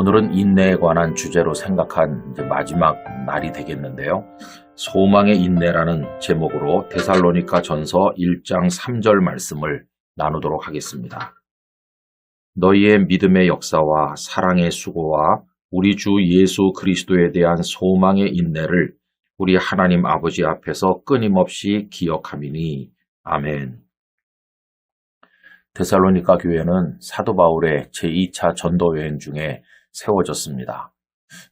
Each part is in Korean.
오늘은 인내에 관한 주제로 생각한 마지막 날이 되겠는데요. 소망의 인내라는 제목으로 데살로니카 전서 1장 3절 말씀을 나누도록 하겠습니다. 너희의 믿음의 역사와 사랑의 수고와 우리 주 예수 그리스도에 대한 소망의 인내를 우리 하나님 아버지 앞에서 끊임없이 기억함이니 아멘. 데살로니카 교회는 사도 바울의 제2차 전도 여행 중에 세워졌습니다.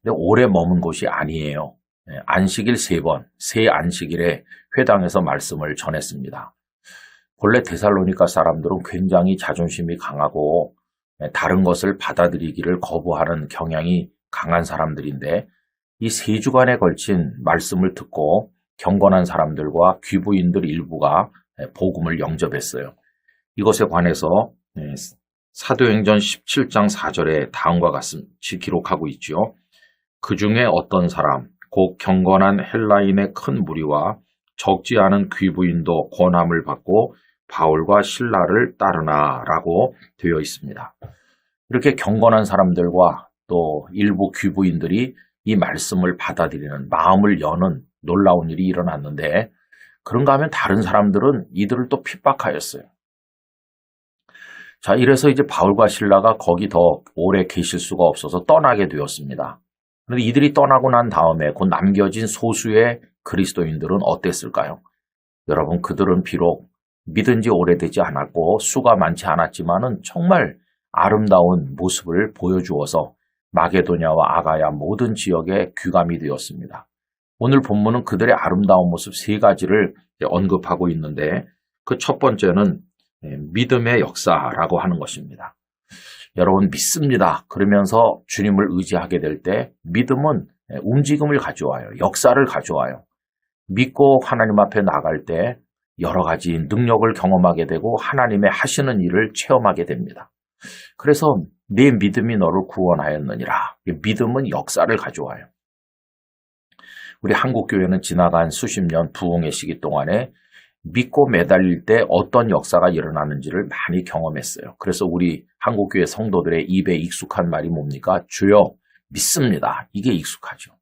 근데 오래 머문 곳이 아니에요. 네, 안식일 세 번, 세 안식일에 회당에서 말씀을 전했습니다. 본래 데살로니카 사람들은 굉장히 자존심이 강하고 네, 다른 것을 받아들이기를 거부하는 경향이 강한 사람들인데 이 세 주간에 걸친 말씀을 듣고 경건한 사람들과 귀부인들 일부가 네, 복음을 영접했어요. 이것에 관해서 사도행전 17장 4절에 다음과 같이 기록하고 있지요. 그 중에 어떤 사람, 곧 경건한 헬라인의 큰 무리와 적지 않은 귀부인도 권함을 받고 바울과 신라를 따르나라고 되어 있습니다. 이렇게 경건한 사람들과 또 일부 귀부인들이 이 말씀을 받아들이는 마음을 여는 놀라운 일이 일어났는데 그런가 하면 다른 사람들은 이들을 또 핍박하였어요. 자, 이래서 이제 바울과 신라가 거기 더 오래 계실 수가 없어서 떠나게 되었습니다. 그런데 이들이 떠나고 난 다음에 곧 남겨진 소수의 그리스도인들은 어땠을까요? 여러분, 그들은 비록 믿은 지 오래되지 않았고 수가 많지 않았지만은 정말 아름다운 모습을 보여주어서 마게도냐와 아가야 모든 지역에 귀감이 되었습니다. 오늘 본문은 그들의 아름다운 모습 세 가지를 언급하고 있는데 그 첫 번째는 예, 믿음의 역사라고 하는 것입니다. 여러분 믿습니다. 그러면서 주님을 의지하게 될 때 믿음은 예, 움직임을 가져와요. 역사를 가져와요. 믿고 하나님 앞에 나갈 때 여러 가지 능력을 경험하게 되고 하나님의 하시는 일을 체험하게 됩니다. 그래서 내 믿음이 너를 구원하였느니라. 믿음은 역사를 가져와요. 우리 한국교회는 지나간 수십 년 부흥의 시기 동안에 믿고 매달릴 때 어떤 역사가 일어나는지를 많이 경험했어요. 그래서 우리 한국교회 성도들의 입에 익숙한 말이 뭡니까? 주여 믿습니다. 이게 익숙하죠.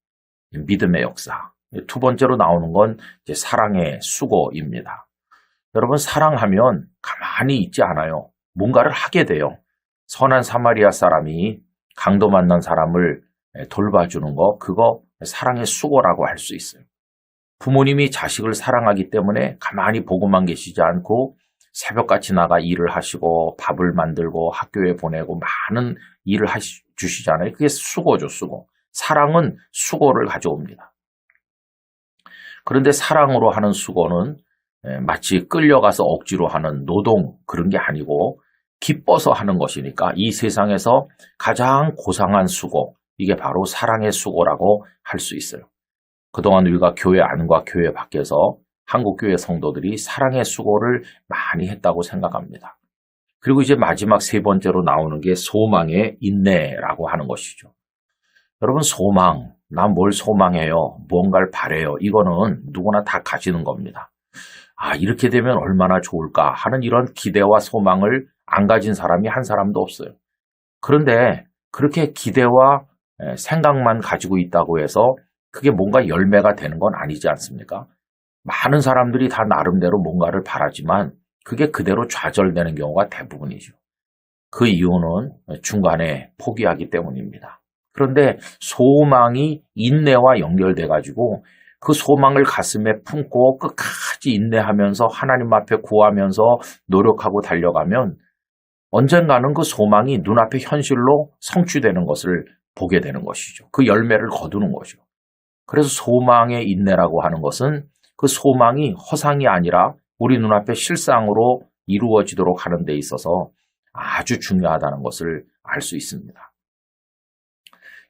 믿음의 역사. 두 번째로 나오는 건 사랑의 수고입니다. 여러분 사랑하면 가만히 있지 않아요. 뭔가를 하게 돼요. 선한 사마리아 사람이 강도 만난 사람을 돌봐주는 거 그거 사랑의 수고라고 할 수 있어요. 부모님이 자식을 사랑하기 때문에 가만히 보고만 계시지 않고 새벽같이 나가 일을 하시고 밥을 만들고 학교에 보내고 많은 일을 하시, 주시잖아요. 그게 수고죠, 수고. 사랑은 수고를 가져옵니다. 그런데 사랑으로 하는 수고는 마치 끌려가서 억지로 하는 노동 그런 게 아니고 기뻐서 하는 것이니까 이 세상에서 가장 고상한 수고, 이게 바로 사랑의 수고라고 할 수 있어요. 그동안 우리가 교회 안과 교회 밖에서 한국교회 성도들이 사랑의 수고를 많이 했다고 생각합니다. 그리고 이제 마지막 세 번째로 나오는 게 소망의 인내라고 하는 것이죠. 여러분 소망, 난 뭘 소망해요? 뭔가를 바래요? 이거는 누구나 다 가지는 겁니다. 아 이렇게 되면 얼마나 좋을까 하는 이런 기대와 소망을 안 가진 사람이 한 사람도 없어요. 그런데 그렇게 기대와 생각만 가지고 있다고 해서 그게 뭔가 열매가 되는 건 아니지 않습니까? 많은 사람들이 다 나름대로 뭔가를 바라지만 그게 그대로 좌절되는 경우가 대부분이죠. 그 이유는 중간에 포기하기 때문입니다. 그런데 소망이 인내와 연결돼 가지고 그 소망을 가슴에 품고 끝까지 인내하면서 하나님 앞에 구하면서 노력하고 달려가면 언젠가는 그 소망이 눈앞에 현실로 성취되는 것을 보게 되는 것이죠. 그 열매를 거두는 거죠. 그래서 소망의 인내라고 하는 것은 그 소망이 허상이 아니라 우리 눈앞에 실상으로 이루어지도록 하는 데 있어서 아주 중요하다는 것을 알 수 있습니다.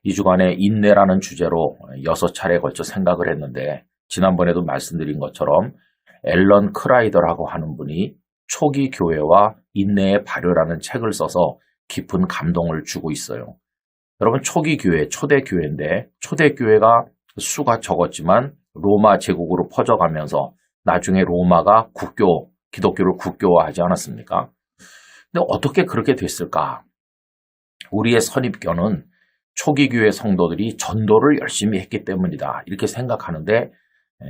이 주간에 인내라는 주제로 여섯 차례에 걸쳐 생각을 했는데 지난번에도 말씀드린 것처럼 앨런 크라이더라고 하는 분이 초기 교회와 인내의 발효라는 책을 써서 깊은 감동을 주고 있어요. 여러분 초기 교회, 초대 교회인데 초대 교회가 수가 적었지만 로마 제국으로 퍼져가면서 나중에 로마가 국교, 기독교를 국교화하지 않았습니까? 근데 어떻게 그렇게 됐을까? 우리의 선입견은 초기 교회 성도들이 전도를 열심히 했기 때문이다. 이렇게 생각하는데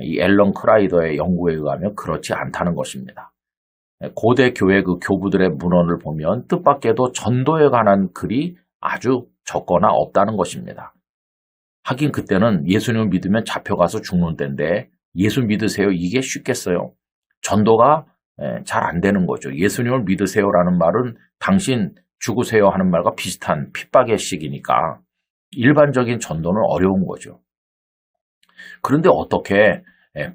이 앨런 크라이더의 연구에 의하면 그렇지 않다는 것입니다. 고대 교회 그 교부들의 문헌을 보면 뜻밖에도 전도에 관한 글이 아주 적거나 없다는 것입니다. 하긴 그때는 예수님을 믿으면 잡혀가서 죽는 때인데 예수 믿으세요 이게 쉽겠어요. 전도가 잘 안 되는 거죠. 예수님을 믿으세요라는 말은 당신 죽으세요 하는 말과 비슷한 핍박의 시기니까 일반적인 전도는 어려운 거죠. 그런데 어떻게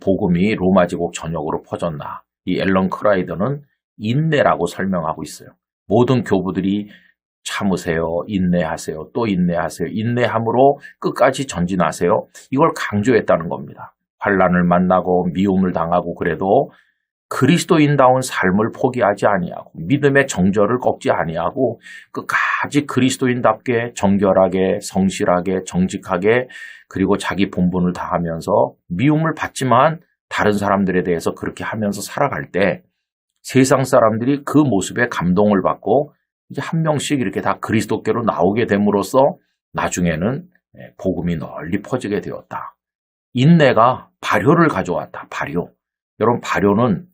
복음이 로마 제국 전역으로 퍼졌나? 이 앨런 크라이더는 인내라고 설명하고 있어요. 모든 교부들이 참으세요, 인내하세요, 또 인내하세요, 인내함으로 끝까지 전진하세요. 이걸 강조했다는 겁니다. 환란을 만나고 미움을 당하고 그래도 그리스도인다운 삶을 포기하지 아니하고 믿음의 정절을 꺾지 아니하고 끝까지 그리스도인답게 정결하게 성실하게 정직하게 그리고 자기 본분을 다하면서 미움을 받지만 다른 사람들에 대해서 그렇게 하면서 살아갈 때 세상 사람들이 그 모습에 감동을 받고 이제 한 명씩 이렇게 다 그리스도께로 나오게 됨으로써 나중에는 복음이 널리 퍼지게 되었다. 인내가 발효를 가져왔다. 발효. 여러분 발효는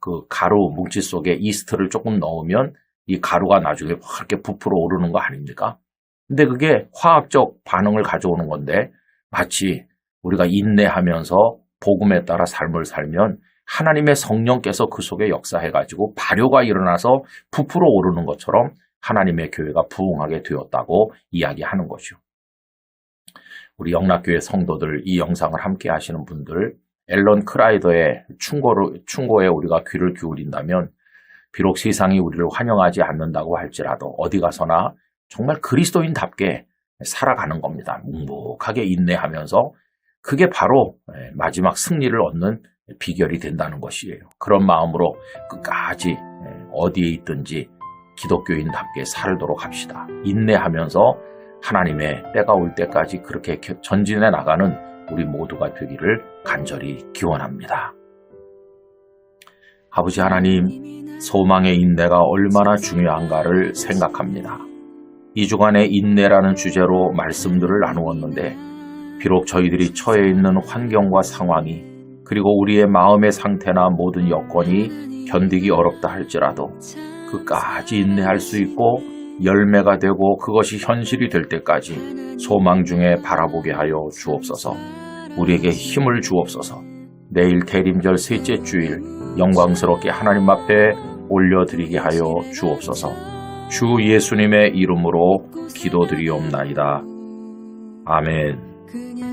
그 가루 뭉치 속에 이스트를 조금 넣으면 이 가루가 나중에 이렇게 부풀어 오르는 거 아닙니까? 근데 그게 화학적 반응을 가져오는 건데 마치 우리가 인내하면서 복음에 따라 삶을 살면 하나님의 성령께서 그 속에 역사해가지고 발효가 일어나서 부풀어 오르는 것처럼 하나님의 교회가 부흥하게 되었다고 이야기하는 거죠. 우리 영락교회 성도들 이 영상을 함께 하시는 분들 앨런 크라이더의 충고를, 충고에 우리가 귀를 기울인다면 비록 세상이 우리를 환영하지 않는다고 할지라도 어디 가서나 정말 그리스도인답게 살아가는 겁니다. 묵묵하게 인내하면서 그게 바로 마지막 승리를 얻는 비결이 된다는 것이에요. 그런 마음으로 끝까지 어디에 있든지 기독교인답게 살도록 합시다. 인내하면서 하나님의 때가 올 때까지 그렇게 전진해 나가는 우리 모두가 되기를 간절히 기원합니다. 아버지 하나님, 소망의 인내가 얼마나 중요한가를 생각합니다. 이 주간의 인내라는 주제로 말씀들을 나누었는데, 비록 저희들이 처해 있는 환경과 상황이, 그리고 우리의 마음의 상태나 모든 여건이 견디기 어렵다 할지라도, 끝까지 인내할 수 있고, 열매가 되고 그것이 현실이 될 때까지 소망 중에 바라보게 하여 주옵소서. 우리에게 힘을 주옵소서. 내일 대림절 셋째 주일 영광스럽게 하나님 앞에 올려드리게 하여 주옵소서. 주 예수님의 이름으로 기도드리옵나이다. 아멘.